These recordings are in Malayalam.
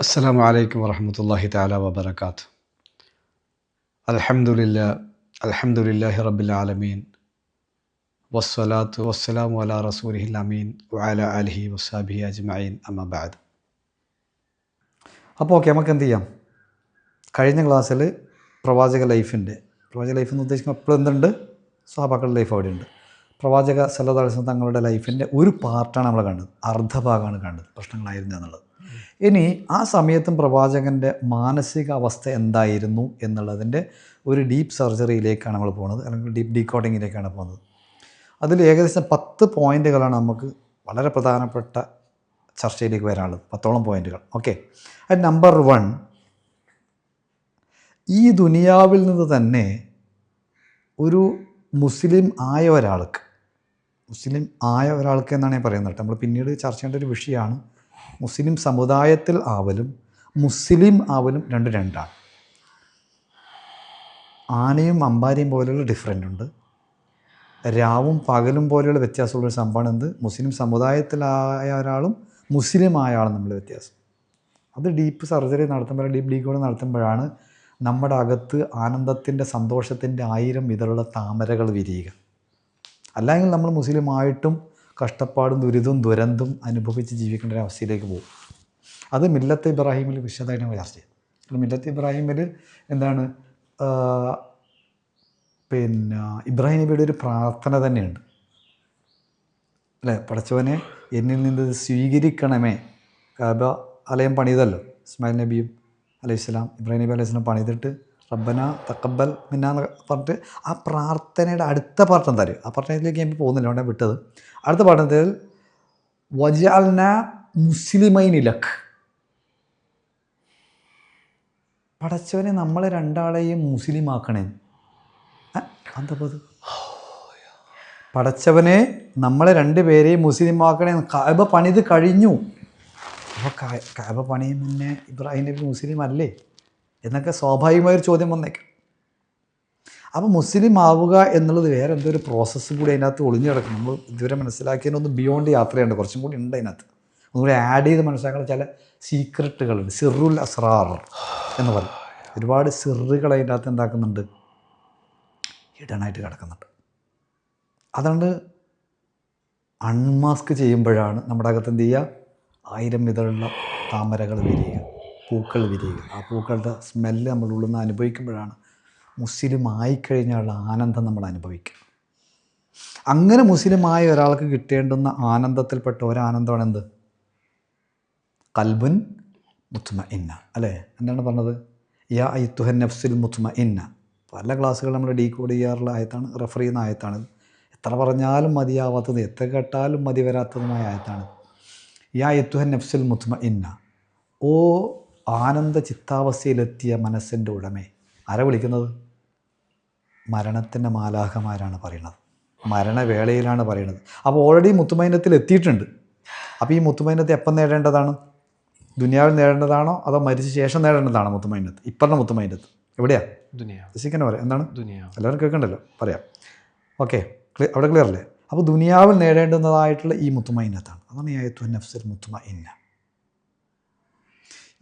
അസ്സാം വലൈക്കും വറഹമത്തല്ലാഹി താല വബർക്കാത്ത് അലഹമുല്ല അലഹമുല്ലാഹി റബ്ബിൽ ആലമീൻ. വസ്സലാത്തു വസ്സലാം വല റസൂലിഹിൽ അമീൻ വാല അലഹി വസാബി അജ്മീൻ അമബാദ് അപ്പോൾ ഓക്കെ നമുക്ക് എന്ത് ചെയ്യാം? കഴിഞ്ഞ ക്ലാസ്സിൽ പ്രവാചക ലൈഫിന്റെ പ്രവാചക ലൈഫ് എന്ന് ഉദ്ദേശിക്കുമ്പോൾ എപ്പോഴും എന്തുണ്ട്? സഹാബാക്കളുടെ ലൈഫ് അവിടെയുണ്ട്. പ്രവാചക സലതാസം തങ്ങളുടെ ലൈഫിന്റെ ഒരു പാർട്ടാണ് നമ്മൾ കണ്ടത്. അർദ്ധഭാഗമാണ് കണ്ടത്. പ്രശ്നങ്ങളായിരുന്നു എന്നുള്ളത്. ഇനി ആ സമയത്തും പ്രവാചകന്റെ മാനസികാവസ്ഥ എന്തായിരുന്നു എന്നുള്ളതിന്റെ ഒരു ഡീപ്പ് സർജറിയിലേക്കാണ് നമ്മൾ പോകുന്നത്. അല്ലെങ്കിൽ ഡീപ്പ് ഡീകോഡിങ്ങിലേക്കാണ് പോകുന്നത്. അതിൽ ഏകദേശം പത്ത് പോയിന്റുകളാണ് നമുക്ക് വളരെ പ്രധാനപ്പെട്ട ചർച്ചയിലേക്ക് വരാനുള്ളത്. പത്തോളം പോയിന്റുകൾ ഓക്കെ. അത് നമ്പർ വൺ ഈ ദുനിയാവിൽ നിന്ന് തന്നെ ഒരു മുസ്ലിം ആയ ഒരാൾക്ക് മുസ്ലിം ആയ ഒരാൾക്ക് എന്നാണ് ഞാൻ പറയുന്നത് നമ്മൾ പിന്നീട് ചർച്ച ചെയ്യേണ്ട ഒരു വിഷയമാണ്. മുസ്ലിം സമുദായത്തിൽ ആവലും മുസ്ലിം ആവലും രണ്ട് രണ്ടാണ്. ആനയും അമ്പാരിയും പോലെയുള്ള ഡിഫറന്റ് ഉണ്ട്. രാവും പകലും പോലെയുള്ള വ്യത്യാസമുള്ള സംഭവമാണ് എന്ത്? മുസ്ലിം സമുദായത്തിലായ ഒരാളും മുസ്ലിം ആളും നമ്മൾ വ്യത്യാസം. അത് ഡീപ്പ് സർജറി നടത്തുമ്പോൾ ഡീപ്പ് ഡീക്കോഡ് നടത്തുമ്പോഴാണ് നമ്മുടെ അകത്ത് ആനന്ദത്തിന്റെ സന്തോഷത്തിന്റെ ആയിരം ഇതളുള്ള താമരകൾ വിരിയുക. അല്ലെങ്കിൽ നമ്മൾ മുസ്ലിമായിട്ടും കഷ്ടപ്പാടും ദുരിതവും ദുരന്തം അനുഭവിച്ച് ജീവിക്കേണ്ട ഒരു അവസ്ഥയിലേക്ക് പോകും. അത് മില്ലത്ത് ഇബ്രാഹിമിൽ വിശദമായിട്ട് നമ്മൾ ചർച്ച ചെയ്യും. മില്ലത്ത് ഇബ്രാഹിമിൽ എന്താണ്? പിന്നെ ഇബ്രാഹിം നബിയുടെ ഒരു പ്രാർത്ഥന തന്നെയുണ്ട്. അല്ലേ? പടച്ചവനെ എന്നിൽ നിന്ന് സ്വീകരിക്കണമേ. കാബ അലയം പണിതല്ലോ. ഇസ്മായിൽ നബിയും അലൈഹി സ്വലാം ഇബ്രാഹിം നബി അലൈഹി സ്വലാം പണിതിട്ട് റബ്ബന തക്കബൽ മിന്നാന്ന് പറഞ്ഞിട്ട് ആ പ്രാർത്ഥനയുടെ അടുത്ത പാർട്ട് എന്താ അറിയോ? ആ പ്രാർത്ഥനയിലേക്ക് ഞാൻ പോകുന്നില്ല അവിടെ വിട്ടത്. അടുത്ത പാട്ടത്തിൽ വജാൽന മുസ്ലിമൈനിലക്ക് പടച്ചവനെ നമ്മളെ രണ്ടാളെയും മുസ്ലിം ആക്കണേ ആ, എന്താ ഇപ്പൊ അത് പടച്ചവനെ നമ്മളെ രണ്ടുപേരെയും മുസ്ലിം ആക്കണേ കാബ പണിത് കഴിഞ്ഞു. അപ്പോൾ കായബ പണിയും മുന്നേ ഇബ്രാഹിം നബി മുസ്ലിം അല്ലേ? എന്നൊക്കെ സ്വാഭാവികമായൊരു ചോദ്യം വന്നേക്കാം. അപ്പോൾ മുസ്ലിം ആവുക എന്നുള്ളത് വേറെ എന്തോ ഒരു പ്രോസസ്സ് കൂടി അതിനകത്ത് ഒളിഞ്ഞു കിടക്കും. നമ്മൾ ഇതുവരെ മനസ്സിലാക്കിയതിനൊന്ന് ബിയോണ്ട് യാത്രയുണ്ട്. കുറച്ചും കൂടി ഉണ്ട് അതിനകത്ത്. ഒന്നുകൂടി ആഡ് ചെയ്ത് മനസ്സിലാക്കുന്ന ചില സീക്രട്ടുകളുണ്ട് സിറുൽ അസ്രാർ എന്ന് പറയും. ഒരുപാട് സിറുകൾ അതിനകത്ത് എന്താക്കുന്നുണ്ട്? ഹിഡനായിട്ട് കിടക്കുന്നുണ്ട്. അതുകൊണ്ട് അൺമാസ്ക് ചെയ്യുമ്പോഴാണ് നമ്മുടെ അകത്ത് എന്ത് ചെയ്യുക? ആയിരം വിധമുള്ള താമരകൾ വിരിയുക. പൂക്കൾ വിരിയുക. ആ പൂക്കളുടെ സ്മെല്ല് നമ്മൾ ഉള്ളിൽ നിന്ന് അനുഭവിക്കുമ്പോഴാണ് മുസ്ലിം ആയിക്കഴിഞ്ഞാലുള്ള ആനന്ദം നമ്മൾ അനുഭവിക്കുക. അങ്ങനെ മുസ്ലിമായ ഒരാൾക്ക് കിട്ടേണ്ടുന്ന ആനന്ദത്തിൽപ്പെട്ട ഒരാനന്ദമാണ് എന്ത്? കൽബുൻ മുത്തുമ ഇന്ന അല്ലേ? എന്താണ് പറഞ്ഞത്? യാ ഐത്തുഹൻ നഫ്സുൽ മുത്തുമ ഇന്ന പല ക്ലാസ്സുകൾ നമ്മൾ ഡീകോഡ് ചെയ്യാറുള്ള ആയത്താണ് റെഫർ ചെയ്യുന്ന ആയത്താണ്. എത്ര പറഞ്ഞാലും മതിയാവാത്തത് എത്ര കേട്ടാലും മതി വരാത്തതുമായ ആയത്താണ്. യാ യത്തുഹൻ നഫ്സുൽ മുത്തുമ ഇന്ന ഓ ആനന്ദ ചിത്താവസ്ഥയിലെത്തിയ മനസ്സിന്റെ ഉടമേ ആരാ വിളിക്കുന്നത്? മരണത്തിന്റെ മാലാഹമാരാണ് പറയുന്നത്. മരണവേളയിലാണ് പറയുന്നത്. അപ്പോൾ ഓൾറെഡി മുത്തുമൈനത്തിൽ എത്തിയിട്ടുണ്ട്. അപ്പോൾ ഈ മുത്തുമൈനത്തെ എപ്പം നേടേണ്ടതാണ്? ദുനിയാവിൽ നേടേണ്ടതാണോ? അതോ മരിച്ച ശേഷം നേടേണ്ടതാണോ മുത്തുമൈനത്ത്? ഇപ്പറഞ്ഞ മുത്തുമൈനത്ത്. എവിടെയാ? ശിക്കനെ പറയാം എന്താണ്? എല്ലാവരും കേൾക്കണ്ടല്ലോ? പറയാം. ഓക്കെ. അവിടെ ക്ലിയർ അല്ലേ? അപ്പോൾ ദുനിയാവിൽ നേടേണ്ടുന്നതായിട്ടുള്ള ഈ മുത്തുമൈനത്താണ്. അതാണ് ഈ ആയത്തു നഫ്സിൽ മുത്തുമ ഇന്ന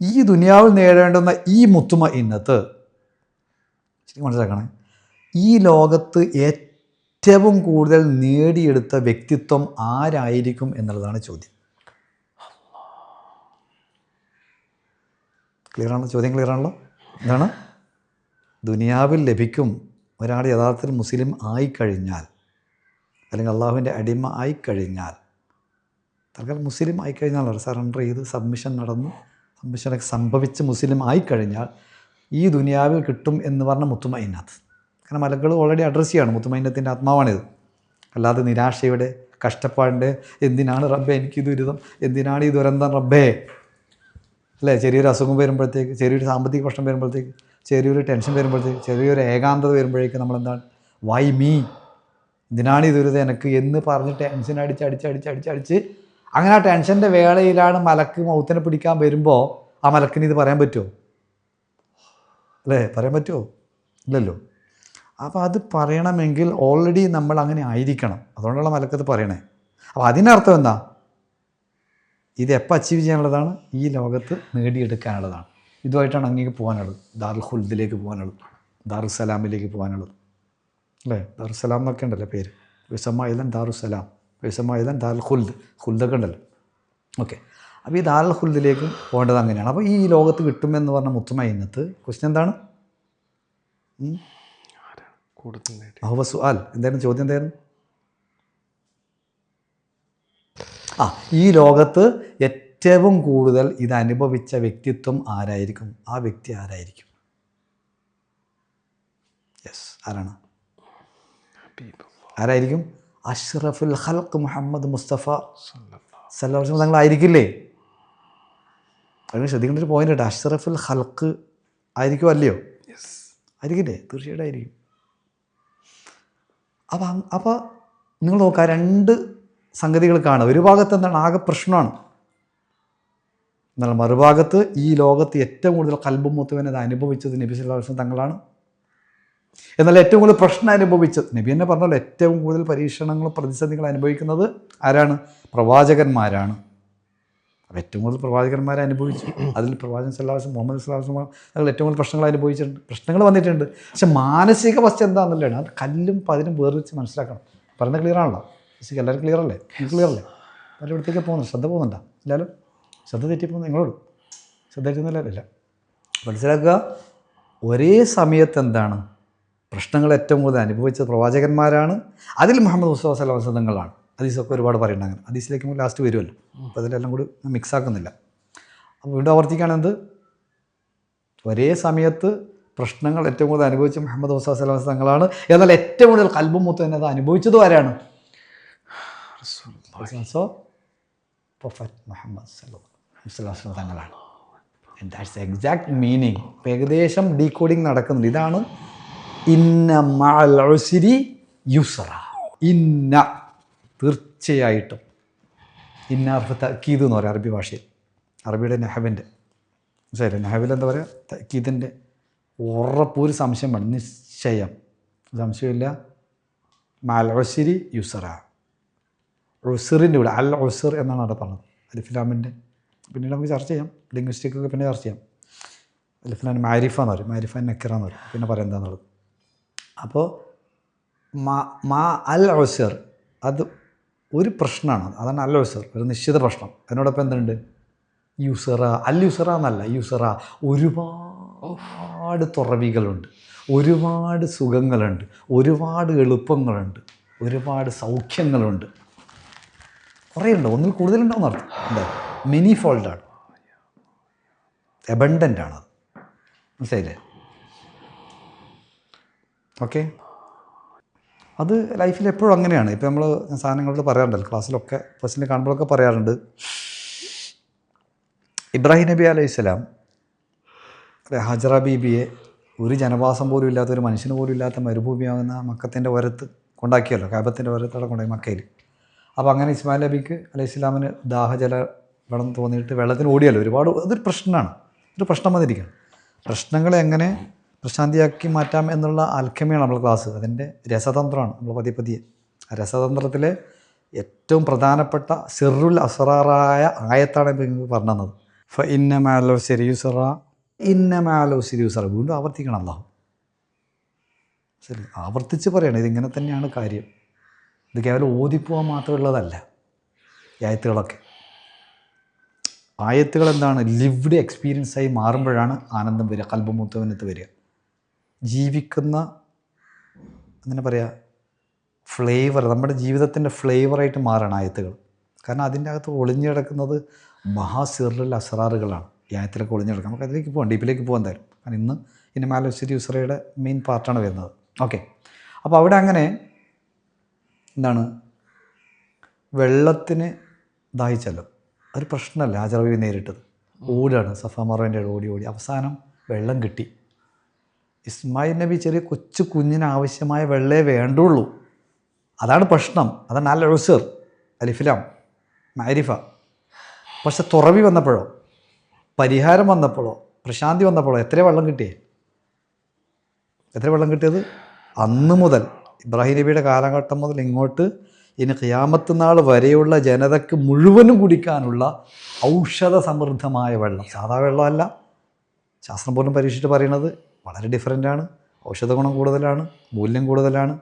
ഈ ദുനിയാവിൽ നേടേണ്ടുന്ന ഈ മുത്തുമ ഇന്നത്ത്. മനസ്സിലാക്കണേ. ഈ ലോകത്ത് ഏറ്റവും കൂടുതൽ നേടിയെടുത്ത വ്യക്തിത്വം ആരായിരിക്കും എന്നുള്ളതാണ് ചോദ്യം. ക്ലിയർ ആണല്ലോ ചോദ്യം ക്ലിയർ ആണല്ലോ എന്താണ്? ദുനിയാവിൽ ലഭിക്കും ഒരാൾ യഥാർത്ഥത്തിൽ മുസ്ലിം ആയിക്കഴിഞ്ഞാൽ അല്ലെങ്കിൽ അള്ളാഹുവിന്റെ അടിമ ആയിക്കഴിഞ്ഞാൽ തൽക്കാലം മുസ്ലിം ആയിക്കഴിഞ്ഞാൽ സറണ്ടർ ചെയ്ത് സബ്മിഷൻ നടന്നു. സബ്മിഷനൊക്കെ സംഭവിച്ച് മുസ്ലിം ആയിക്കഴിഞ്ഞാൽ ഈ ദുനിയാവിൽ കിട്ടും എന്ന് പറഞ്ഞ മുത്തുമൈനാത്ത്. കാരണം മലകൾ ഓൾറെഡി അഡ്രസ്സ് ചെയ്യാണ് മുത്തുമൈനത്തിന്റെ ആത്മാവാണിത്. അല്ലാതെ നിരാശയുടെ കഷ്ടപ്പാടിന്റെ എന്തിനാണ് റബ്ബെ എനിക്ക് ദുരിതം എന്തിനാണ് ഈ ദുരന്തം റബ്ബേ? അല്ലേ? ചെറിയൊരു അസുഖം വരുമ്പോഴത്തേക്ക് ചെറിയൊരു സാമ്പത്തിക പ്രശ്നം വരുമ്പോഴത്തേക്ക് ചെറിയൊരു ടെൻഷൻ വരുമ്പോഴത്തേക്ക് ചെറിയൊരു ഏകാന്തത വരുമ്പോഴേക്ക് നമ്മളെന്താണ്? വൈ മീ ഇതിനാണ് ഈ ദുരിതം എനിക്ക് എന്ന് പറഞ്ഞ് ടെൻഷൻ അടിച്ച് അടിച്ച് അടിച്ച് അടിച്ച് അടിച്ച് അങ്ങനെ ആ ടെൻഷന്റെ വേളയിലാണ് മലക്ക് മൗത്തിനെ പിടിക്കാൻ വരുമ്പോൾ ആ മലക്കിന് ഇത് പറയാൻ പറ്റുമോ അല്ലേ? പറയാൻ പറ്റുമോ ഇല്ലല്ലോ. അപ്പോൾ അത് പറയണമെങ്കിൽ ഓൾറെഡി നമ്മൾ അങ്ങനെ ആയിരിക്കണം. അതുകൊണ്ടുള്ള മലക്കത്ത് പറയണേ. അപ്പോൾ അതിനർത്ഥം എന്താ? ഇത് എപ്പോൾ അച്ചീവ് ചെയ്യാനുള്ളതാണ്? ഈ ലോകത്ത് നേടിയെടുക്കാനുള്ളതാണ്. ഇതുമായിട്ടാണ് അങ്ങേക്ക് പോകാനുള്ളത്. ദാറുൽ ഹുൽദിലേക്ക് പോകാനുള്ളത്. ദാറുസലാമിലേക്ക് പോകാനുള്ളത്. അല്ലേ? ദാറുസലാം എന്നൊക്കെ ഉണ്ടല്ലോ പേര്. വിസമ്മ ഇലൻ ദാറുസലാം. വിസമായുധൻ ദാൽ ഖുൽദ്. ഖുൽദൊക്കെ ഉണ്ടല്ലോ. ഓക്കെ. അപ്പോൾ ഈ ദാൽ ഖുൽദിലേക്ക് പോകേണ്ടത് അങ്ങനെയാണ്. അപ്പോൾ ഈ ലോകത്ത് കിട്ടുമെന്ന് പറഞ്ഞ മുത്തുമൈനത്ത് ക്വസ്റ്റ്യൻ എന്താണ്? അഹുവ സുആൽ എന്തായിരുന്നു? ചോദ്യം എന്തായിരുന്നു? ആ ഈ ലോകത്ത് ഏറ്റവും കൂടുതൽ ഇത് അനുഭവിച്ച വ്യക്തിത്വം ആരായിരിക്കും? ആ വ്യക്തി ആരായിരിക്കും? യെസ് ആരാണ്? ആരായിരിക്കും? അഷ്റഫുൽ ഹൽക്ക് മുഹമ്മദ് മുസ്തഫ. സല്ലാസ്ലം തങ്ങളായിരിക്കില്ലേ അതിന് ശ്രദ്ധിക്കേണ്ട ഒരു പോയിന്റ് കേട്ടോ അഷ്റഫുൽ ഹൽക്ക് ആയിരിക്കും അല്ലയോ? ആയിരിക്കില്ലേ? തീർച്ചയായിട്ടും ആയിരിക്കും. അപ്പം അപ്പോൾ നിങ്ങൾ നോക്കുക രണ്ട് സംഗതികൾ കാണുക. ഒരു ഭാഗത്ത് എന്താണ്? ആകെ പ്രശ്നമാണ്. എന്നാൽ മറുഭാഗത്ത് ഈ ലോകത്ത് ഏറ്റവും കൂടുതൽ കൽബും മുത്തുവനെ അത് അനുഭവിച്ചത് നബി സല്ലല്ലാഹു തങ്ങളാണ്. എന്നാൽ ഏറ്റവും കൂടുതൽ പ്രശ്നം അനുഭവിച്ചത് നബി എന്നെ പറഞ്ഞല്ലോ ഏറ്റവും കൂടുതൽ പരീക്ഷണങ്ങളും പ്രതിസന്ധികളും അനുഭവിക്കുന്നത് ആരാണ്? പ്രവാചകന്മാരാണ്. അപ്പോൾ ഏറ്റവും കൂടുതൽ പ്രവാചകന്മാരെ അനുഭവിച്ചു. അതിൽ പ്രവാചകൻ സല്ലാസം മുഹമ്മദ് സല്ലാസം ഞങ്ങൾ ഏറ്റവും കൂടുതൽ പ്രശ്നങ്ങൾ അനുഭവിച്ചിട്ടുണ്ട് പ്രശ്നങ്ങൾ വന്നിട്ടുണ്ട്. പക്ഷെ മാനസിക വസ്തു എന്താണെന്നുള്ളതാണ് അത് കല്ലും പതിനും വേർതിരിച്ച് മനസ്സിലാക്കണം. പറയുന്നത് ക്ലിയർ ആണല്ലോ. ഫിസിക്ക് എല്ലാവരും ക്ലിയർ അല്ലേ? ക്ലിയർ അല്ലേ? എല്ലാവരും ഇവിടത്തേക്ക് പോകുന്നു. ശ്രദ്ധ പോകുന്നുണ്ടോ? എല്ലാവരും ശ്രദ്ധ തെറ്റിപ്പോകുന്നു. നിങ്ങളോട്? ശ്രദ്ധ തെറ്റുന്നില്ല മനസ്സിലാക്കുക ഒരേ സമയത്ത് എന്താണ്? പ്രശ്നങ്ങൾ ഏറ്റവും കൂടുതൽ അനുഭവിച്ചത് പ്രവാചകന്മാരാണ്. അതിൽ മുഹമ്മദ് മുസ്തഫ സല്ലാ വസന്തങ്ങളാണ് ഹദീസൊക്കെ ഒരുപാട് പറയുന്നുണ്ട് അങ്ങനെ. ഹദീസിലേക്ക് ലാസ്റ്റ് വരുമല്ലോ. അപ്പോൾ അതിലെല്ലാം കൂടി മിക്സ് ആക്കുന്നില്ല. അപ്പോൾ വീണ്ടും ആവർത്തിക്കുകയാണെന്ത് ഒരേ സമയത്ത് പ്രശ്നങ്ങൾ ഏറ്റവും കൂടുതൽ അനുഭവിച്ച മുഹമ്മദ് മുസ്തഫ സല്ലാ തങ്ങളാണ് എന്നാൽ ഏറ്റവും കൂടുതൽ കൽബും മുത്തും എന്നത് അനുഭവിച്ചതും ആരാണ്? മുഹമ്മദ് തങ്ങളാണ് ദാറ്റ്സ് എക്സാക്ട് മീനിങ് ഏകദേശം ഡീകോഡിങ് നടക്കുന്നുണ്ട്. ഇതാണ് ഇന്ന മഅൽ ഉസ്രി യുസ്ര ഇന്ന. തീർച്ചയായിട്ടും. ഇന്ന അർഫ് തക്കീദ് എന്ന് പറയും അറബി ഭാഷയിൽ. അറബിയുടെ നെഹബിന്റെ മനസ്സിലായില്ലേ? നെഹബിൽ എന്താ പറയുക? തക്കീദിന്റെ ഉറപ്പൊരു സംശയം വേണം. നിശ്ചയം. സംശയമില്ല മൽ യുസ്ര ഉസറിന്റെ കൂടെ. അൽ ഉസർ എന്നാണ് അവിടെ പറഞ്ഞത്. അലിഫിലാമിന്റെ പിന്നീട് നമുക്ക് ചർച്ച ചെയ്യാം. ലിംഗ്വിസ്റ്റിക്കൊക്കെ പിന്നെ ചർച്ച ചെയ്യാം. അലിഫിലാൻ മാരിഫ എന്ന് പറയും. മാരിഫ നക്കിറ എന്ന് പറയും. പിന്നെ പറയാം എന്താണെന്നുള്ളത് അപ്പോൾ മാ മാ അൽ ഉസർ അത് ഒരു പ്രശ്നമാണ് അതാണ് അൽ ഉസർ ഒരു നിശ്ചിത പ്രശ്നം. അതിനോടൊപ്പം എന്തുണ്ട്? യൂസറ അൽ യുസറ എന്നല്ല യുസറ. ഒരുപാട് തുറവികളുണ്ട്. ഒരുപാട് സുഖങ്ങളുണ്ട്. ഒരുപാട് എളുപ്പങ്ങളുണ്ട്. ഒരുപാട് സൗഖ്യങ്ങളുണ്ട്. കുറേ ഉണ്ട് ഒന്നിൽ കൂടുതലുണ്ടാവും അർത്ഥം എന്താ മിനി ഫോൾഡാണ് എബണ്ടന്റ് ആണത് മനസ്സിലായില്ലേ? ഓക്കെ. അത് ലൈഫിൽ എപ്പോഴും അങ്ങനെയാണ്. ഇപ്പോൾ നമ്മൾ സാധനങ്ങളോട് പറയാറുണ്ടല്ലോ ക്ലാസ്സിലൊക്കെ പേഴ്സണലി കാണുമ്പോഴൊക്കെ പറയാറുണ്ട്. ഇബ്രാഹിം നബി അലൈഹി സ്വലാം ഹജറ ബീബിയെ ഒരു ജനവാസം പോലും ഇല്ലാത്ത ഒരു മനുഷ്യന് പോലും ഇല്ലാത്ത മരുഭൂമിയാകുന്ന മക്കത്തിന്റെ വരത്ത് കൊണ്ടാക്കിയല്ലോ കാബത്തിന്റെ വരത്തവിടെ കൊണ്ടാക്കി മക്കയിൽ. അപ്പോൾ അങ്ങനെ ഇസ്മായിൽ നബിക്ക് അലൈഹി ഇസ്ലാമിന് ദാഹജല വെള്ളം തോന്നിയിട്ട് വെള്ളത്തിന് ഓടിയല്ലോ. ഒരുപാട് അതൊരു പ്രശ്നമാണ്. ഒരു പ്രശ്നം വന്നിരിക്കുകയാണ്. പ്രശ്നങ്ങളെ എങ്ങനെ പ്രശാന്തിയാക്കി മാറ്റാം എന്നുള്ള ആൽക്കമിയാണ് നമ്മൾ ക്ലാസ് അതിന്റെ രസതന്ത്രമാണ് നമ്മൾ പതിയെ പതിയെ. രസതന്ത്രത്തിലെ ഏറ്റവും പ്രധാനപ്പെട്ട സിറുൽ അസറാറായ ആയത്താണ് ഇപ്പോൾ നിങ്ങൾക്ക് പറഞ്ഞു തന്നത്. ഫ ഇന്ന മാലോ സെരിയുസറ ഇന്ന മാലോ സെരിയുസറ വീണ്ടും ആവർത്തിക്കണം അല്ലാഹു. ശരി ആവർത്തിച്ച് പറയണം. ഇതിങ്ങനെ തന്നെയാണ് കാര്യം. ഇത് കേവലം ഓതിപ്പോകാൻ മാത്രമുള്ളതല്ല ആയത്തുകളൊക്കെ. ആയത്തുകൾ എന്താണ്? ലിവ്ഡ് എക്സ്പീരിയൻസ് ആയി മാറുമ്പോഴാണ് ആനന്ദം വരിക കൽബമൂത്തവനത്ത് വരിക. ജീവിക്കുന്ന എന്താ പറയുക ഫ്ലേവർ നമ്മുടെ ജീവിതത്തിന്റെ ഫ്ലേവറായിട്ട് മാറണം ആയത്തുകൾ. കാരണം അതിന്റെ അകത്ത് ഒളിഞ്ഞു കിടക്കുന്നത് മഹാസിറിൽ അസറാറുകളാണ് ഈ ആയത്തിലൊക്കെ ഒളിഞ്ഞു കിടക്കുക നമുക്ക് അതിലേക്ക് പോകാം ഡീപ്പിലേക്ക് പോകാൻ തരും കാരണം ഇന്ന് ഇനി മാലോസിറ്റി യുസറയുടെ മെയിൻ പാർട്ടാണ് വരുന്നത്. ഓക്കെ അപ്പോൾ അവിടെ അങ്ങനെ എന്താണ്? വെള്ളത്തിന് ദാഹിച്ചല്ലോ ഒരു പ്രശ്നമല്ല ആചാർവി നേരിട്ടത്. ഓടാണ് സഫ ഓടി ഓടി. അവസാനം വെള്ളം കിട്ടി. ഇസ്മായിൽ നബി ചെറിയ കൊച്ചു കുഞ്ഞിന് ആവശ്യമായ വെള്ളേ വേണ്ടുള്ളൂ. അതാണ് പ്രശ്നം. അതാണ് അൽ ഉസർ അലിഫിലാം മാരിഫ പക്ഷെ തുറവി വന്നപ്പോഴോ? പരിഹാരം വന്നപ്പോഴോ? പ്രശാന്തി വന്നപ്പോഴോ? എത്ര വെള്ളം കിട്ടിയേ? എത്ര വെള്ളം കിട്ടിയത്? അന്ന് മുതൽ ഇബ്രാഹിം നബിയുടെ കാലഘട്ടം മുതൽ ഇങ്ങോട്ട് ഇനി ഖിയാമത്ത് നാൾ വരെയുള്ള ജനതയ്ക്ക് മുഴുവനും കുടിക്കാനുള്ള ഔഷധ സമൃദ്ധമായ വെള്ളം. സാധാ വെള്ളമല്ല. ശാസ്ത്രം പോലും പരീക്ഷിച്ചിട്ട് പറയുന്നത് വളരെ ഡിഫറെന്റ് ആണ് ഔഷധ ഗുണം കൂടുതലാണ് മൂല്യം കൂടുതലാണ്.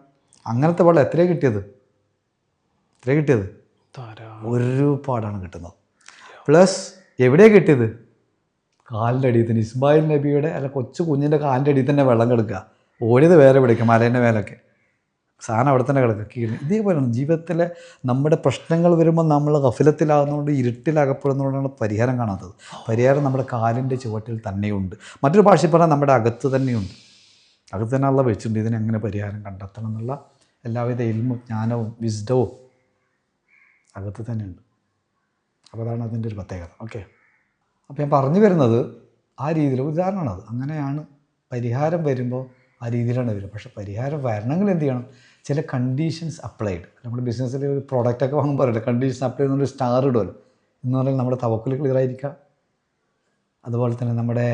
അങ്ങനത്തെ വെള്ളം എത്രയാണ് കിട്ടിയത്? എത്രയാണ് കിട്ടിയത്? ഒരുപാടാണ് കിട്ടുന്നത്. പ്ലസ് എവിടെയാണ് കിട്ടിയത്? കാലിന്റെ അടിയിൽ തന്നെ. ഇസ്മായിൽ നബിയുടെ അല്ല കൊച്ചു കുഞ്ഞിന്റെ കാലിന്റെ അടിയിൽ തന്നെ വെള്ളം കിടക്കുക. ഓടിയത് വേറെ പിടിക്കുക മലേന്റെ മേലൊക്കെ. സാധനം അവിടെ തന്നെ കിടക്കുക കീഴിൽ ഇതേപോലെയാണ് ജീവിതത്തിലെ നമ്മുടെ പ്രശ്നങ്ങൾ വരുമ്പോൾ നമ്മൾ ഗഫലത്തിലാകുന്നതുകൊണ്ട് ഇരുട്ടിലകപ്പെടുന്നതുകൊണ്ടാണ് പരിഹാരം കാണാത്തത്. പരിഹാരം നമ്മുടെ കാലിന്റെ ചുവട്ടിൽ തന്നെയുണ്ട്. മറ്റൊരു ഭാഷയിൽ പറഞ്ഞാൽ നമ്മുടെ അകത്ത് തന്നെയുണ്ട്. അകത്ത് തന്നെ ഉള്ള വെച്ചിട്ടുണ്ട്. ഇതിനെ എങ്ങനെ പരിഹാരം കണ്ടെത്തണം എന്നുള്ള എല്ലാവിധ ഇൽമും ജ്ഞാനവും വിസ്ഡവും അകത്ത് തന്നെയുണ്ട്. അപ്പോൾ അതാണ് അതിന്റെ ഒരു പ്രത്യേകത. ഓക്കെ. അപ്പോൾ ഞാൻ പറഞ്ഞു വരുന്നത് ആ രീതിയിൽ ഉദാഹരണമാണ് അങ്ങനെയാണ് പരിഹാരം വരുമ്പോൾ ആ രീതിയിലാണ് വരും പക്ഷേ പരിഹാരം വരണമെങ്കിൽ എന്ത് ചെയ്യണം? ചില കണ്ടീഷൻസ് അപ്ലൈഡ് നമ്മുടെ ബിസിനസ്സിൽ ഒരു പ്രോഡക്റ്റൊക്കെ വാങ്ങുമ്പോൾ പറയില്ല കണ്ടീഷൻസ് അപ്ലൈ ചെയ്യുന്നൊരു സ്റ്റാർ ഇടുമല്ലോ എന്ന് പറഞ്ഞാൽ നമ്മുടെ തവക്കൽ ക്ലിയർ ആയിരിക്കുക അതുപോലെ തന്നെ നമ്മുടെ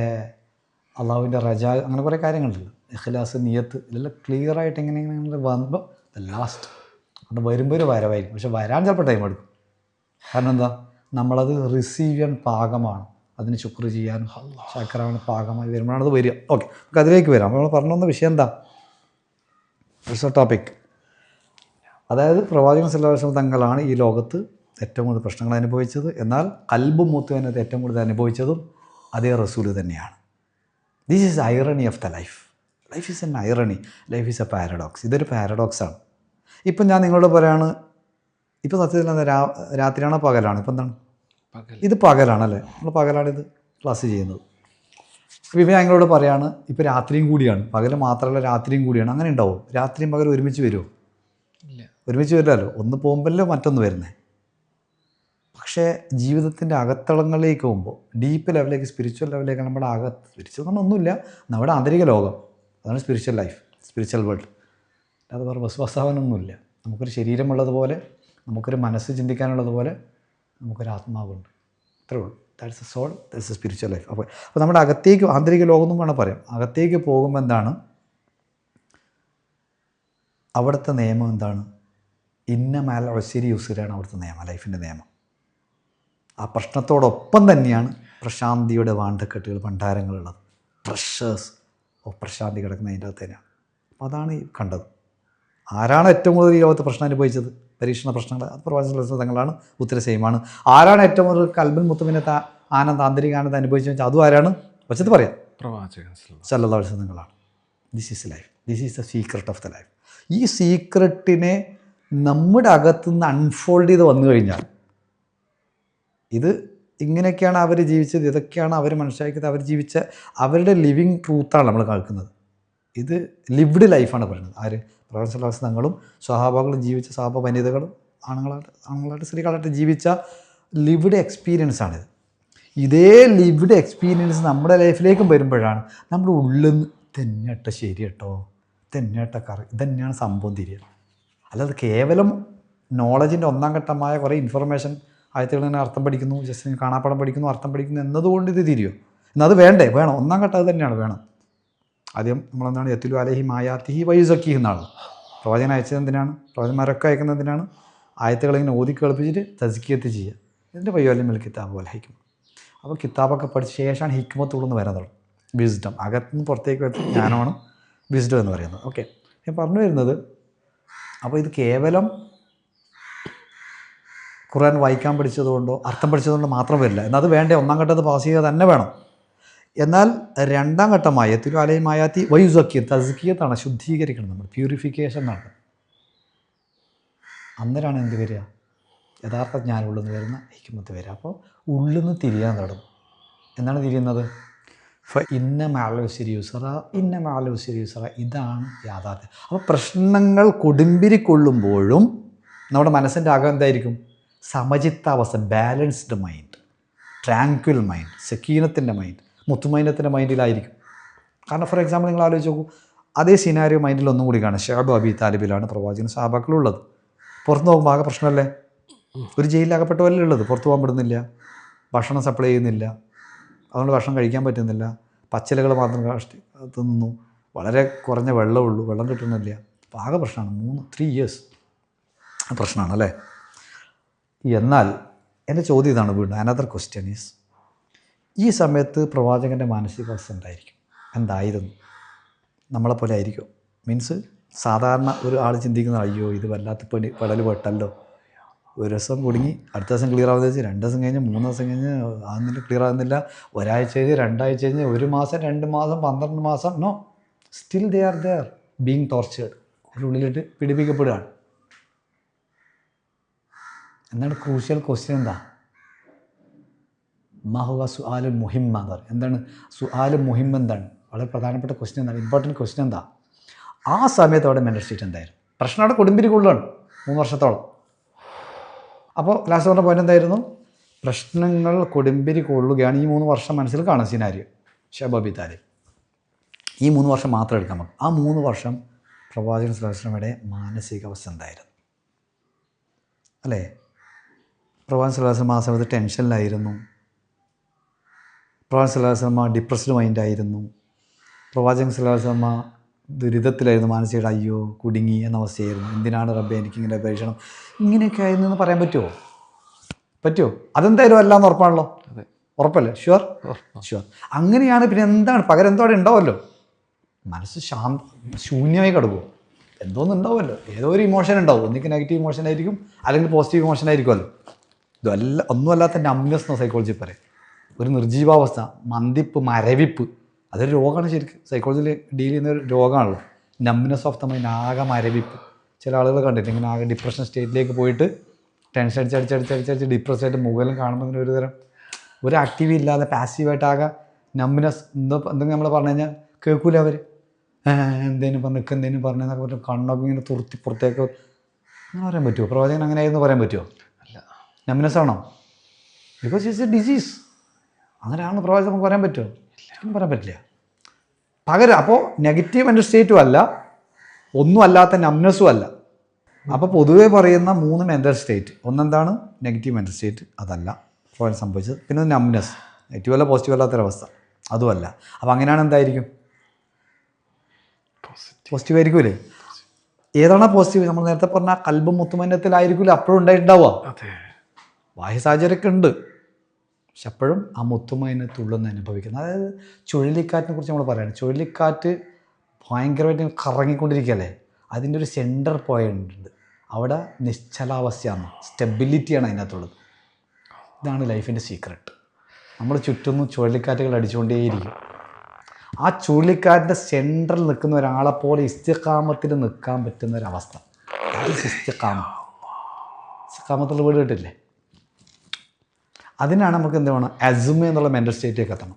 അള്ളാഹുവിന്റെ റജ അങ്ങനെ കുറേ കാര്യങ്ങളുണ്ടല്ലോ ഇഖ്ലാസ് നിയത്ത് ഇതെല്ലാം ക്ലിയർ ആയിട്ട് എങ്ങനെ എങ്ങനെ വന്നപ്പോൾ ലാസ്റ്റ് അത് വരുമ്പോൾ ഒരു വരവായിരിക്കും. പക്ഷെ വരാൻ ചിലപ്പോൾ ടൈം എടുക്കും. കാരണം എന്താ? നമ്മളത് റിസീവ് ചെയ്യാൻ പാകമാണ്. അതിന് ശുക്ർ ചെയ്യാൻ ശക്കരാണ് പാകമായി വരുമ്പോഴാണ് അത് വരിക. ഓക്കെ നമുക്ക് അതിലേക്ക് വരാം. നമ്മൾ പറഞ്ഞു വന്ന വിഷയം എന്താ? ടോപ്പിക് അതായത് പ്രവാചകൻ സല്ലാസ്ലം തങ്ങളാണ് ഈ ലോകത്ത് ഏറ്റവും കൂടുതൽ പ്രശ്നങ്ങൾ അനുഭവിച്ചത്. എന്നാൽ കൽബ് മൂത്തുവിനത് ഏറ്റവും കൂടുതൽ അനുഭവിച്ചതും അതേ റസൂൽ തന്നെയാണ്. This is irony of the life life is an irony life is a paradox ഇതൊരു പാരഡോക്സാണ് ഇപ്പം ഞാൻ നിങ്ങളോട് പറയാണ് ഇപ്പോൾ സത്യത്തിൽ രാ രാത്രിയാണോ പകലാണോ? ഇപ്പം എന്താണ്? പകൽ ഇത് പകലാണല്ലേ? നമ്മൾ പകലാണിത് ക്ലാസ് ചെയ്യുന്നത്. അപ്പോൾ ഇപ്പം ഞങ്ങളോട് പറയാണ് ഇപ്പോൾ രാത്രിയും കൂടിയാണ്. പകൽ മാത്രമല്ല രാത്രിയും കൂടിയാണ്. അങ്ങനെ ഉണ്ടാവും. രാത്രിയും പകലും ഒരുമിച്ച് വരുമോ? ഒരുമിച്ച് വരില്ലല്ലോ. ഒന്ന് പോകുമ്പോഴല്ലോ മറ്റൊന്ന് വരുന്നത് പക്ഷേ ജീവിതത്തിന്റെ അകത്തളങ്ങളിലേക്ക് പോകുമ്പോൾ ഡീപ്പ് ലെവലിലേക്ക് സ്പിരിച്വൽ ലെവലിലേക്ക് നമ്മുടെ അകത്ത് സ്പിരിച്വൽ ഒന്നുമില്ല. നമ്മുടെ ആന്തരിക ലോകം അതാണ് സ്പിരിച്വൽ ലൈഫ് സ്പിരിച്വൽ വേൾഡ് അത് വേറെ വസ്വാസാവനൊന്നുമില്ല. നമുക്കൊരു ശരീരമുള്ളതുപോലെ നമുക്കൊരു മനസ്സ് ചിന്തിക്കാനുള്ളതുപോലെ നമുക്കൊരു ആത്മാവുണ്ട്. അത്രേ ഉള്ളൂ. That's a soul that's a spiritual life അപ്പോൾ അപ്പോൾ നമ്മുടെ അകത്തേക്ക് ആന്തരിക ലോകം എന്നും വേണം പറയാം. അകത്തേക്ക് പോകുമ്പോൾ എന്താണ്? അവിടുത്തെ നിയമം എന്താണ്? ഇന്ന മാല ഒശരി യുസുരാണ് അവിടുത്തെ നിയമം ലൈഫിന്റെ നിയമം. ആ പ്രശ്നത്തോടൊപ്പം തന്നെയാണ് പ്രശാന്തിയുടെ വാണ്ടക്കെട്ടുകൾ ഭണ്ഡാരങ്ങളുള്ളത്. പ്രഷേഴ്സ് ഓ പ്രശാന്തി കിടക്കുന്ന അതിന്റെ അകത്ത് തന്നെയാണ്. അപ്പോൾ അതാണ് ഈ കണ്ടത്. ആരാണ് ഏറ്റവും കൂടുതൽ ഈ ലോകത്ത് പ്രശ്നം അനുഭവിച്ചത്? പരീക്ഷണ പ്രശ്നങ്ങൾ അത് പ്രവാചക തങ്ങളാണ് ഉത്തര സെയിമാണ് ആരാണ് ഏറ്റവും കൂടുതൽ കൽബൻ മുത്തുമിനെ താ ആനന്ദ ആന്തരിക ആനന്ദം അനുഭവിച്ചു വെച്ചാൽ അതും ആരാണ്? വച്ചത് പറയാം. പ്രവാചകൻ വസല്ലം this is life this is the secret of the life ഈ സീക്രട്ടിനെ നമ്മുടെ അകത്തുനിന്ന് അൺഫോൾഡ് ചെയ്ത് വന്നു കഴിഞ്ഞാൽ ഇത് ഇങ്ങനെയൊക്കെയാണ് അവർ ജീവിച്ചത് ഇതൊക്കെയാണ് അവർ മനസ്സിലാക്കിയത് അവർ ജീവിച്ച അവരുടെ ലിവിങ് ട്രൂത്താണ് നമ്മൾ കേൾക്കുന്നത് ഇത് ലിവ്ഡ് ലൈഫാണ് പറയുന്നത്. ആര്? പ്രൊഫസർ തങ്ങളും സ്വഹാബകളും ജീവിച്ച സ്വഹാബ വനിതകളും ആണുങ്ങളായിട്ട് ആണുങ്ങളായിട്ട് സ്ത്രീകളായിട്ട് ജീവിച്ച ലിവ്ഡ് എക്സ്പീരിയൻസ് ആണിത്. ഇതേ ലിവ്ഡ് എക്സ്പീരിയൻസ് നമ്മുടെ ലൈഫിലേക്കും വരുമ്പോഴാണ് നമ്മുടെ ഉള്ളിൽ നിന്ന് തെന്നേട്ട ശരി കേട്ടോ തെന്നേട്ട കറി ഇതന്നെയാണ് സംഭവം തിരിയുക അല്ലാതെ കേവലം നോളജിന്റെ ഒന്നാം ഘട്ടമായ കുറേ ഇൻഫർമേഷൻ ആയത്തുകൾ ഇങ്ങനെ അർത്ഥം പഠിക്കുന്നു ജസ്റ്റ് കാണാപ്പടം പഠിക്കുന്നു അർത്ഥം പഠിക്കുന്നു എന്നതുകൊണ്ട് ഇത് തിരിയോ. എന്നാൽ അത് വേണ്ടേ? വേണം. ഒന്നാം ഘട്ടം അത് തന്നെയാണ് വേണം. ആദ്യം നമ്മളെന്താണ്? യത്തിലു അലഹി മായാത്തിഹി വൈസക്കി എന്നാണ്. പ്രവചനം അയച്ചത് എന്തിനാണ്? പ്രവചന്മാരൊക്കെ അയക്കുന്നത് എന്തിനാണ്? ആയത്തുകൾ ഇങ്ങനെ ഓതി കേൾപ്പിച്ചിട്ട് തസ്കിയത്ത് ചെയ്യുക. ഇതിന്റെ വയ്യോല്യം മേൽ കിതാബ് പോലെ ഹൈക്കും അപ്പോൾ കിതാബൊക്കെ പഠിച്ച ശേഷമാണ് ഹിക്മത്തോടൊന്ന് വരാൻ വരുന്നത് വിസ്ഡം അകത്തുനിന്ന് പുറത്തേക്ക് വരുന്ന ജ്ഞാനമാണ് വിസ്ഡം എന്ന് പറയുന്നത്. ഓക്കെ ഞാൻ പറഞ്ഞു വരുന്നത് അപ്പോൾ ഇത് കേവലം ഖുർആൻ വായിക്കാൻ പഠിച്ചതുകൊണ്ടോ അർത്ഥം പഠിച്ചതുകൊണ്ടോ മാത്രം വരില്ല. എന്നാൽ അത് വേണ്ടേ ഒന്നാം ഘട്ടത്ത് പാസ് ചെയ്യുക തന്നെ വേണം. എന്നാൽ രണ്ടാം ഘട്ടമായ തിരു മായാത്തി വൈസക്കിയ തസ്കിയത്താണ് ശുദ്ധീകരിക്കണം നമ്മൾ. പ്യൂരിഫിക്കേഷൻ നടത്തുന്നത് അന്നേരമാണ് എന്ത് വരിക? യഥാർത്ഥ ജ്ഞാനം ഉള്ളിൽ നിന്ന് വരുന്ന ഐക്യമത്ത് വരിക. അപ്പോൾ ഉള്ളിൽ നിന്ന് തിരിയാൻ തുടങ്ങും എന്താണ് തിരിയുന്നത്? ഫ ഇന്ന മാലോസിരി യൂസറ ഇന്ന മാലോസിരി യൂസറ ഇതാണ് യാഥാർത്ഥ്യം. അപ്പോൾ പ്രശ്നങ്ങൾ കൊടുമ്പിരിക്കൊള്ളുമ്പോഴും നമ്മുടെ മനസ്സിന്റെ അകം എന്തായിരിക്കും? സമചിത്താവസ്ഥ ബാലൻസ്ഡ് മൈൻഡ് ട്രാങ്ക്വിൽ മൈൻഡ് സക്കീനത്തിന്റെ മൈൻഡ് മുത്തുമൈനത്തിന്റെ മൈൻഡിലായിരിക്കും കാരണം ഫോർ എക്സാമ്പിൾ നിങ്ങൾ ആലോചിച്ച് നോക്കൂ അതേ സിനാരിയോ മൈൻഡിൽ ഒന്നും കൂടി കാണാം. ഷാബ് അബി താലിബിലാണ് പ്രവാചകൻ സാബാക്കളുള്ളത് പുറത്ത് നോക്കുമ്പോൾ ആകെ പ്രശ്നമല്ലേ? ഒരു ജയിലിലകപ്പെട്ട പോലെ ഉള്ളത്? പുറത്ത് പോകാൻ പറ്റുന്നില്ല ഭക്ഷണം സപ്ലൈ ചെയ്യുന്നില്ല. അതുകൊണ്ട് ഭക്ഷണം കഴിക്കാൻ പറ്റുന്നില്ല. പച്ചിലകൾ മാത്രം കഷ്ടി തിന്നുന്നു. വളരെ കുറഞ്ഞ വെള്ളമുള്ളൂ വെള്ളം കിട്ടുന്നില്ല. ആകെ പ്രശ്നമാണ്. മൂന്ന് ത്രീ ഇയേഴ്സ് പ്രശ്നമാണ് അല്ലേ? എന്നാൽ എന്റെ ചോദ്യം ഇതാണ് വീണ്ടും. അനദർ ക്വസ്റ്റ്യൻ ഈസ് ഈ സമയത്ത് പ്രവാചകന്റെ മാനസികാവസ്ഥ ഉണ്ടായിരിക്കും എന്തായിരുന്നു? നമ്മളെപ്പോലെ ആയിരിക്കും? മീൻസ് സാധാരണ ഒരു ആൾ ചിന്തിക്കുന്ന അയ്യോ ഇത് വല്ലാത്ത പടൽ പെട്ടല്ലോ. ഒരു ദിവസം കുടുങ്ങി അടുത്ത ദിവസം ക്ലിയർ ആവുന്ന രണ്ട് ദിവസം കഴിഞ്ഞ് മൂന്ന് ദിവസം കഴിഞ്ഞ് ആകുന്നില്ല ക്ലിയർ ആകുന്നില്ല ഒരാഴ്ച കഴിഞ്ഞ് രണ്ടാഴ്ച കഴിഞ്ഞ് ഒരു മാസം രണ്ട് മാസം പന്ത്രണ്ട് മാസം no still they are there being tortured അതിനുള്ളിലിട്ട് പീഡിപ്പിക്കപ്പെടുകയാണ്. എന്താണ് ക്രൂഷ്യൽ ക്വസ്റ്റ്യൻ എന്താ? മഹുവ സുആൽ മുഹിമ്മ എന്ന് പറയും. എന്താണ് സുആൽ മുഹിമ്മ എന്താണ്? വളരെ പ്രധാനപ്പെട്ട ക്വസ്റ്റ്യൻ എന്താണ്? ഇമ്പോർട്ടന്റ് ക്വസ്റ്റ്യൻ എന്താ? ആ സമയത്ത് അവിടെ മെന്റൽ സ്റ്റേറ്റ് എന്തായിരുന്നു? പ്രശ്നം അവിടെ കൊടുമ്പിരി കൊള്ളുകയാണ് മൂന്ന് വർഷത്തോളം. അപ്പോൾ ലാസ്റ്റ് പറഞ്ഞ പോയിന്റ് എന്തായിരുന്നു? പ്രശ്നങ്ങൾ കൊടുമ്പിരി കൊള്ളുകയാണ് ഈ മൂന്ന് വർഷം മനസ്സിൽ കാണാൻ സിനാരിയോ ഷബബി താലി ഈ മൂന്ന് വർഷം മാത്രം എടുക്കാൻ നമുക്ക് ആ മൂന്ന് വർഷം പ്രവാചകൻ സുലാസ്ലമയുടെ മാനസികാവസ്ഥ എന്തായിരുന്നു? അല്ലേ? പ്രവാചകൻ സുലാസ്ലമ ആ സമയത്ത് ടെൻഷനിലായിരുന്നു. പ്രവാചകൻ സുലാസ്ലമ ഡിപ്രസ്ഡ് മൈൻഡായിരുന്നു പ്രവാചകൻ സുലാസ്ലമ ദുരിതത്തിലായിരുന്നു. മാനസികയുടെ അയ്യോ കുടുങ്ങി എന്ന അവസ്ഥയായിരുന്നു. എന്തിനാണ് റബ്ബെ എനിക്കിങ്ങനെ പരീക്ഷണം ഇങ്ങനെയൊക്കെ ആയിരുന്നു എന്ന് പറയാൻ പറ്റുമോ? പറ്റുമോ? അതെന്തായാലും അല്ല എന്ന് ഉറപ്പാണല്ലോ ഉറപ്പല്ലേ? ഷുവർ ഷുവർ അങ്ങനെയാണ് പിന്നെ എന്താണ്? പകരം എന്തോ അവിടെ ഉണ്ടാവുമല്ലോ. മനസ്സ് ശാന്ത ശൂന്യമായി കിടക്കുമോ എന്തോന്നും ഉണ്ടാവുമല്ലോ. ഏതോ ഒരു ഇമോഷൻ ഉണ്ടാവും. ഒന്നിക്ക് നെഗറ്റീവ് ഇമോഷൻ ആയിരിക്കും അല്ലെങ്കിൽ പോസിറ്റീവ് ഇമോഷൻ ആയിരിക്കുമല്ലോ ഇതല്ല ഒന്നുമല്ലാത്ത നംനെസ് എന്നോ സൈക്കോളജി പറയും. ഒരു നിർജീവാവസ്ഥ മന്തിപ്പ് മരവിപ്പ്. അതൊരു രോഗമാണ് ശരിക്കും. സൈക്കോളജിയിൽ ഡീൽ ചെയ്യുന്ന ഒരു രോഗമാണല്ലോ. നമ്പിനെസ് ഓഫ് ദ മൈൻഡ് ആകെ മരവിപ്പ്. ചില ആളുകൾ കണ്ടിട്ട് ഇങ്ങനെ ആകെ ഡിപ്രഷൻ സ്റ്റേറ്റിലേക്ക് പോയിട്ട് ടെൻഷൻ അടിച്ച് അടിച്ച് അടിച്ച് അടിച്ച് അടിച്ച് ഡിപ്രസ് ആയിട്ട് മുകളിലും കാണുമ്പോൾ ഇങ്ങനെ ഒരു തരം ഒരു ആക്റ്റീവ് ഇല്ലാതെ പാസീവായിട്ട് ആകെ നംനെസ് എന്തോ എന്തെങ്കിലും നമ്മൾ പറഞ്ഞു കഴിഞ്ഞാൽ കേൾക്കൂല അവർ എന്തേനും പറഞ്ഞു നിൽക്കുക എന്തേനും പറഞ്ഞെന്നൊക്കെ പറഞ്ഞു കണ്ണൊക്കെ ഇങ്ങനെ തുറത്തി പുറത്തേക്ക് അങ്ങനെ പറയാൻ പറ്റുമോ പ്രവാചകൻ അങ്ങനെ ആയിരുന്നു പറയാൻ പറ്റുമോ അല്ല. നമ്പിനെസ് ആണോ? ബിക്കോസ് ഇറ്റ്സ് എ ഡിസീസ് അങ്ങനെയാണ് പ്രവാചകൻ നമുക്ക് പറയാൻ പറ്റുമോ ഒരിക്കലും പറയാൻ പറ്റില്ല. പകരം അപ്പോൾ നെഗറ്റീവ് മെന്റൽ സ്റ്റേറ്റും അല്ല ഒന്നും അല്ലാത്ത നംനസും അല്ല. അപ്പോൾ പൊതുവേ പറയുന്ന മൂന്ന് മെന്റൽ സ്റ്റേറ്റ് ഒന്നെന്താണ്? നെഗറ്റീവ് മെന്റൽ സ്റ്റേറ്റ് അതല്ല. പ്രവാചകൻ സംഭവിച്ചത്. പിന്നെ നംനസ് നെഗറ്റീവ് അല്ല പോസിറ്റീവ് അല്ലാത്തൊരവസ്ഥ. അതുമല്ല അപ്പോൾ അങ്ങനെയാണ് എന്തായിരിക്കും? പോസിറ്റീവ് ആയിരിക്കൂലേ? ഏതാണ് പോസിറ്റീവ് നമ്മൾ നേരത്തെ പറഞ്ഞ കൽബ് മുത്തുമന്നത്തിലായിരിക്കില്ല അപ്പോഴും ഉണ്ടായിട്ടുണ്ടാവുക? ബാഹ്യ സാഹചര്യമൊക്കെ ഉണ്ട്. പക്ഷെ അപ്പോഴും ആ മുത്തുമതിനെ തുള്ളുന്ന അനുഭവിക്കുന്നത് അതായത് ചുഴലിക്കാറ്റിനെ കുറിച്ച് നമ്മൾ പറയുകയാണ് ചുഴലിക്കാറ്റ് ഭയങ്കരമായിട്ട് കറങ്ങിക്കൊണ്ടിരിക്കുകയല്ലേ? അതിന്റെ ഒരു സെന്റർ പോയിന്റ് ഉണ്ട്. അവിടെ നിശ്ചലാവസ്ഥയാണ്. സ്റ്റെബിലിറ്റിയാണ് അതിനകത്തുള്ളത്. ഇതാണ് ലൈഫിന്റെ സീക്രട്ട് നമ്മൾ ചുറ്റുന്നു ചുഴലിക്കാറ്റുകൾ അടിച്ചുകൊണ്ടേയിരിക്കും. ആ ചുഴലിക്കാറ്റിന്റെ സെന്ററിൽ നിൽക്കുന്ന ഒരാളെ പോലെ ഇസ്തിക്കാമത്തിൽ നിൽക്കാൻ പറ്റുന്ന ഒരവസ്ഥ. ഇസ്തിക്കാമ ഇസ്തിക്കാമത്തുള്ള വീട് കിട്ടില്ലേ? അതിനാണ് നമുക്ക് എന്ത് വേണം? അസുമ എന്നുള്ള മെന്റൽ സ്റ്റേറ്റിലേക്ക് എത്തണം.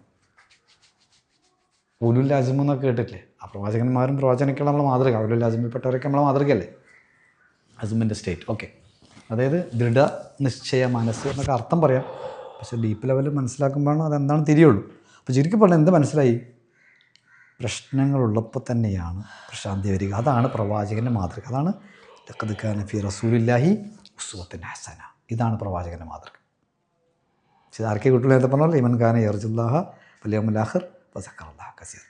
ഉലുൽ അസുമ എന്നൊക്കെ കേട്ടിട്ടില്ലേ? ആ പ്രവാചകന്മാരും പ്രവാചനൊക്കെയുള്ള നമ്മളെ മാതൃക. ഉലുൽ അസുമിൽപ്പെട്ടവരൊക്കെ നമ്മളെ മാതൃകയല്ലേ? അസുമിന്റെ സ്റ്റേറ്റ് ഓക്കെ അതായത് ദൃഢ നിശ്ചയ മനസ്സ് എന്നൊക്കെ അർത്ഥം പറയാം. പക്ഷേ ഡീപ്പ് ലെവലിൽ മനസ്സിലാക്കുമ്പോഴാണ് അതെന്താണ് തിരിയുള്ളൂ. അപ്പോൾ ചുരുക്കി പറഞ്ഞാൽ എന്ത് മനസ്സിലായി? പ്രശ്നങ്ങളുള്ളപ്പോൾ തന്നെയാണ് പ്രശാന്തി വരിക. അതാണ് പ്രവാചകന്റെ മാതൃക. അതാണ് ലഖദ് കാന ഫി റസൂലില്ലാഹി ഉസ്വത്തിൻ ഹസന. ഇതാണ് പ്രവാചകന്റെ മാതൃക. പക്ഷേ ഇത് ആർക്കേ കിട്ടുള്ളൂ നേരത്തെ പറഞ്ഞാൽ ഇമൻ ഖാന യർജുല്ലാഹ വലിയമുല്ലാഹർ വസക്കറുല്ലാഹ കസീർ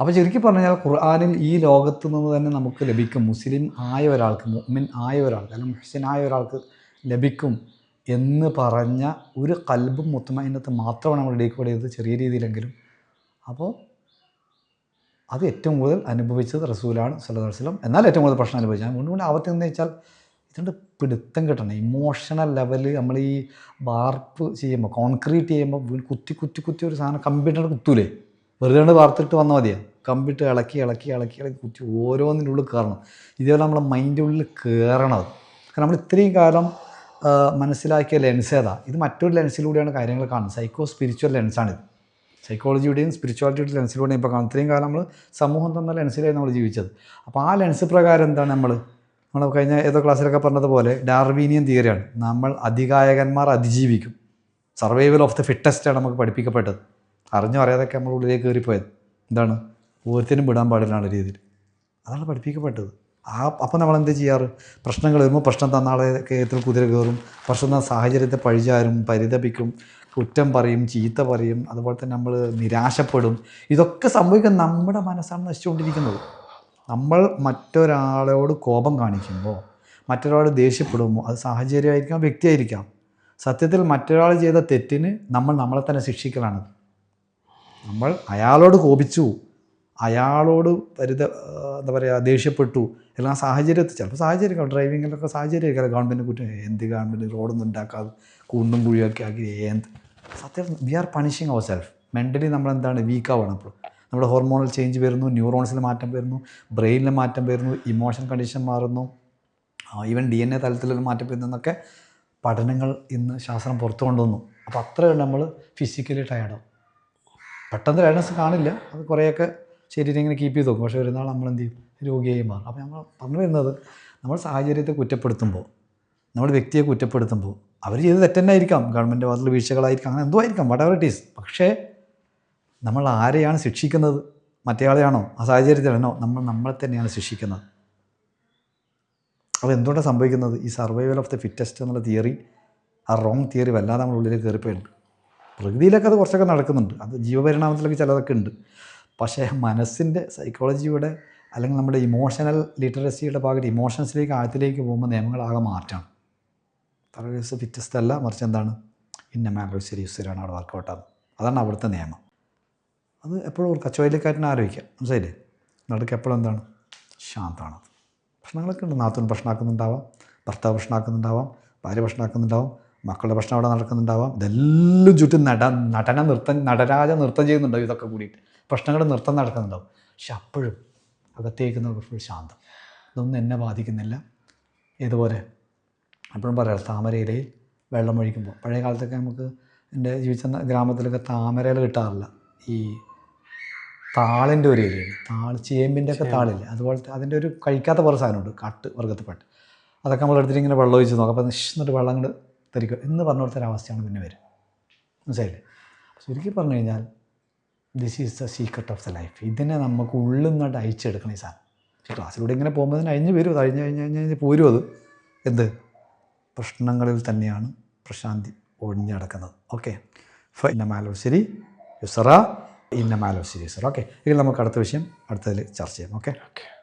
അപ്പോൾ ചുരുക്കി പറഞ്ഞാൽ ഖുർആാനിൽ ഈ ലോകത്ത് നിന്ന് തന്നെ നമുക്ക് ലഭിക്കും മുസ്ലിം ആയ ഒരാൾക്ക് മുഅ്മിൻ ആയ ഒരാൾക്ക് അല്ലെങ്കിൽ മുഹ്സിൻ ഒരാൾക്ക് ലഭിക്കും എന്ന് പറഞ്ഞ ഒരു കൽബും മുത്തമൈനത്ത് മാത്രമാണ് നമ്മൾ ഡീക്കോഡ് ചെയ്തത് ചെറിയ രീതിയിലെങ്കിലും. അപ്പോൾ അത് ഏറ്റവും കൂടുതൽ അനുഭവിച്ചത് റസൂലാണ് വസല്ലം. എന്നാൽ ഏറ്റവും കൂടുതൽ പ്രശ്നം അനുഭവിച്ചത്. അതുകൊണ്ട് വീണ്ടും എന്ന് ആവർത്തി വെച്ചാൽ ഇതിന്റെ പിടുത്തം കിട്ടണം ഇമോഷണൽ ലെവൽ നമ്മൾ ഈ വാർപ്പ് ചെയ്യുമ്പോൾ കോൺക്രീറ്റ് ചെയ്യുമ്പോൾ കുത്തി കുത്തി കുത്തി ഒരു സാധനം കമ്പ്യൂട്ടർ കുത്തൂലേ? വെറുതെ കൊണ്ട് വാർത്തിട്ട് വന്നാൽ മതിയാണ് കമ്പ്യൂട്ടർ ഇളക്കി ഇളക്കി ഇളക്കി ഇളക്കി കുത്തി ഓരോന്നിന്റെ ഉള്ളിൽ കയറണം ഇതേപോലെ നമ്മളെ മൈൻഡിന്റെ ഉള്ളിൽ കയറണത് കാരണം നമ്മൾ ഇത്രയും കാലം മനസ്സിലാക്കിയ ലെൻസ് ഏതാ? ഇത് മറ്റൊരു ലെൻസിലൂടെയാണ് കാര്യങ്ങൾ കാണുന്നത്. സൈക്കോ സ്പിരിച്വൽ ലെൻസാണിത് സൈക്കോളജിയുടെയും സ്പിരിച്വാലിറ്റിയുടെ ലെൻസിലൂടെയും ഇപ്പോൾ കാണും ഇത്രയും കാലം നമ്മൾ സമൂഹം തന്ന ലെൻസിലായി നമ്മൾ ജീവിച്ചത്. അപ്പോൾ ആ ലെൻസ് പ്രകാരം എന്താണ് നമ്മൾ നമ്മൾ കഴിഞ്ഞ ഏതോ ക്ലാസ്സിലൊക്കെ പറഞ്ഞതുപോലെ ഡാർവീനിയൻ തിയറിയാണ്. നമ്മൾ അധികായകന്മാർ അതിജീവിക്കും. സർവൈവൽ ഓഫ് ദി ഫിറ്റസ്റ്റ് ആണ് നമുക്ക് പഠിപ്പിക്കപ്പെട്ടത്. അറിഞ്ഞോ അറിയാതൊക്കെ നമ്മൾ ഉള്ളിലേക്ക് കയറിപ്പോയത്. എന്താണ്? ഓരോരുത്തരും വിടാൻ പാടില്ലാണ് രീതിയിൽ. അതാണ് പഠിപ്പിക്കപ്പെട്ടത്. ആ അപ്പം നമ്മൾ എന്ത് ചെയ്യാറ്? പ്രശ്നങ്ങൾ വരുമ്പോൾ പ്രശ്നം തന്നാളെ കയത്തിൽ കുതിര കയറും. പ്രശ്നം തന്ന സാഹചര്യത്തെ പഴിചാരും പരിതപിക്കും കുറ്റം പറയും ചീത്ത പറയും. അതുപോലെ തന്നെ നമ്മൾ നിരാശപ്പെടും. ഇതൊക്കെ സംഭവിക്കാൻ നമ്മുടെ മനസ്സാണ് നശിച്ചുകൊണ്ടിരിക്കുന്നത്. നമ്മൾ മറ്റൊരാളോട് കോപം കാണിക്കുമ്പോൾ മറ്റൊരാൾ ദേഷ്യപ്പെടുമ്പോൾ അത് സാഹചര്യമായിരിക്കാം വ്യക്തിയായിരിക്കാം. സത്യത്തിൽ മറ്റൊരാൾ ചെയ്ത തെറ്റിന് നമ്മൾ നമ്മളെ തന്നെ ശിക്ഷിക്കലാണ്. നമ്മൾ അയാളോട് കോപിച്ചു അയാളോട് പരിത എന്താ പറയുക ദേഷ്യപ്പെട്ടു എല്ലാം സാഹചര്യത്തിൽ ചിലപ്പോൾ സാഹചര്യം ഡ്രൈവിങ്ങിലൊക്കെ സാഹചര്യമായിരിക്കും. ഗവൺമെന്റ് കുറ്റം എന്ത് ഗവൺമെന്റ് റോഡൊന്നും ഉണ്ടാക്കാതെ കുണ്ടും കുഴിയൊക്കെ ആക്കി എന്ത് സത്യം we are punishing our self mentally നമ്മളെന്താണ് വീക്കാവണം അപ്പോൾ നമ്മുടെ ഹോർമോണൽ ചേഞ്ച് വരുന്നു ന്യൂറോൺസിൽ മാറ്റം വരുന്നു ബ്രെയിനിൽ മാറ്റം വരുന്നു ഇമോഷൻ കണ്ടീഷൻ മാറുന്നു ഈവൻ ഡി എൻ എ തലത്തിലൊരു മാറ്റം വരുന്നതെന്നൊക്കെ പഠനങ്ങൾ ഇന്ന് ശാസ്ത്രം പുറത്തു കൊണ്ടുവന്നു. അപ്പോൾ അത്രയും നമ്മൾ ഫിസിക്കലി ടയർഡാവും പെട്ടെന്ന് ടയർഡ്നസ് കാണില്ല. അത് കുറേയൊക്കെ ശരീരം ഇങ്ങനെ കീപ്പ് ചെയ്ത് നോക്കും. പക്ഷേ ഒരു നാൾ നമ്മൾ എന്ത് ചെയ്യും? രോഗിയായി മാറും. അപ്പോൾ നമ്മൾ പറഞ്ഞു വരുന്നത് നമ്മൾ സാഹചര്യത്തെ കുറ്റപ്പെടുത്തുമ്പോൾ നമ്മൾ വ്യക്തിയെ കുറ്റപ്പെടുത്തുമ്പോൾ അവർ ചെയ്ത് തെറ്റന്നായിരിക്കാം. ഗവൺമെന്റ് ഭാഗത്തുള്ള വീഴ്ചകളായിരിക്കാം. അങ്ങനെ എന്തോ ആയിരിക്കാം. വട്ട് എവർ ഇറ്റ് ഈസ് പക്ഷേ നമ്മൾ ആരെയാണ് ശിക്ഷിക്കുന്നത്? മറ്റേയാളെയാണോ? ആ സാഹചര്യത്തിലാണോ നമ്മൾ നമ്മളെ തന്നെയാണ് ശിക്ഷിക്കുന്നത്? അപ്പോൾ എന്തുകൊണ്ടാണ് സംഭവിക്കുന്നത്? ഈ സർവൈവൽ ഓഫ് ദി ഫിറ്റസ്റ്റ് എന്നുള്ള തിയറി ആ റോങ് തിയറി വല്ലാതെ നമ്മുടെ ഉള്ളിലേക്ക് കയറിപ്പോയിട്ടുണ്ട്. പ്രകൃതിയിലൊക്കെ അത് കുറച്ചൊക്കെ നടക്കുന്നുണ്ട്. അത് ജീവപരിണാമത്തിലൊക്കെ ചിലതൊക്കെ ഉണ്ട്. പക്ഷേ മനസ്സിന്റെ സൈക്കോളജിയുടെ അല്ലെങ്കിൽ നമ്മുടെ ഇമോഷണൽ ലിറ്ററസിയുടെ ഭാഗത്ത് ഇമോഷൻസിലേക്ക് ആഴത്തിലേക്ക് പോകുമ്പോൾ നിയമങ്ങളാകെ മാറ്റാണ് സർവൈവൽസ് ഫിറ്റസ്റ്റ് അല്ല മറിച്ച് എന്താണ്? ഇന്ന മാംഗോ ശരിയാണ് അവിടെ വർക്കൗട്ടാകുന്നത് അതാണ് അവിടുത്തെ നിയമം. അത് എപ്പോഴും കച്ചവടക്കാരനെ ആരോപിക്കാം മനസ്സിലായില്ലേ? നടക്ക് എപ്പോഴും എന്താണ്? ശാന്താണ് പ്രശ്നങ്ങളൊക്കെ ഉണ്ട്. നാത്തൂൻ പ്രശ്നമാക്കുന്നുണ്ടാവാം ഭർത്താവ് പ്രശ്നമാക്കുന്നുണ്ടാവാം ഭാര്യ പ്രശ്നമാക്കുന്നുണ്ടാവാം മക്കളുടെ പ്രശ്നം അവിടെ നടക്കുന്നുണ്ടാവാം. ഇതെല്ലാം ചുറ്റും നട നടന നൃത്തം നടരാജ നൃത്തം ചെയ്യുന്നുണ്ടാവും ഇതൊക്കെ കൂടിയിട്ട്. പ്രശ്നങ്ങൾ നൃത്തം നടക്കുന്നുണ്ടാവും. പക്ഷെ അപ്പോഴും അകത്തേക്ക് നമുക്ക് ഫുൾ ശാന്തം. ഇതൊന്നും എന്നെ ബാധിക്കുന്നില്ല. ഇതുപോലെ എപ്പോഴും പറയാം താമരയിലയിൽ വെള്ളം ഒഴിക്കുമ്പോൾ. പഴയ കാലത്തൊക്കെ നമുക്ക് എന്റെ ജീവിച്ച ഗ്രാമത്തിലൊക്കെ താമരയിൽ കിട്ടാറില്ല. ഈ താളിന്റെ ഒരു ഏരിയയാണ്. താൾ ചേമ്പിന്റെ ഒക്കെ താളില്ല? അതുപോലത്തെ അതിന്റെ ഒരു കഴിക്കാത്ത കുറേ സാധനമുണ്ട് കട്ട് വർഗത്തിൽപ്പെട്ട്. അതൊക്കെ നമ്മൾ എടുത്തിട്ട് ഇങ്ങനെ വെള്ളം ഒഴിച്ച് നോക്കാം. അപ്പോൾ എന്നിട്ട് വെള്ളം അങ്ങോട്ട് തെറിക്കും. എന്ന് പറഞ്ഞ കൊടുത്തൊരു അവസ്ഥയാണ് പിന്നെ വരും മനസ്സിലായില്ലേ? ചുരുക്കി പറഞ്ഞു കഴിഞ്ഞാൽ this is the secret of the life ഇതിനെ നമുക്ക് ഉള്ളിൽ നിന്നോട്ട് അയച്ചെടുക്കണം ഈ സാധനം. ക്ലാസ്സിലൂടെ ഇങ്ങനെ പോകുമ്പോൾ അതിന് അഴിഞ്ഞ് വരും. അഴിഞ്ഞ് കഴിഞ്ഞ് കഴിഞ്ഞ് കഴിഞ്ഞ് പോരും അത്. എന്ത്? പ്രശ്നങ്ങളിൽ തന്നെയാണ് പ്രശാന്തി ഒഴിഞ്ഞടക്കുന്നത് ഓക്കെ? ഫൈൻ ഇന്ന ശരി യുസറ ഇന്ന മാലോ സീരീസ് യുസറ ഓക്കെ. ഇതിൽ നമുക്ക് അടുത്ത വിഷയം അടുത്തതിൽ ചർച്ച ചെയ്യാം. ഓക്കെ? ഓക്കെ.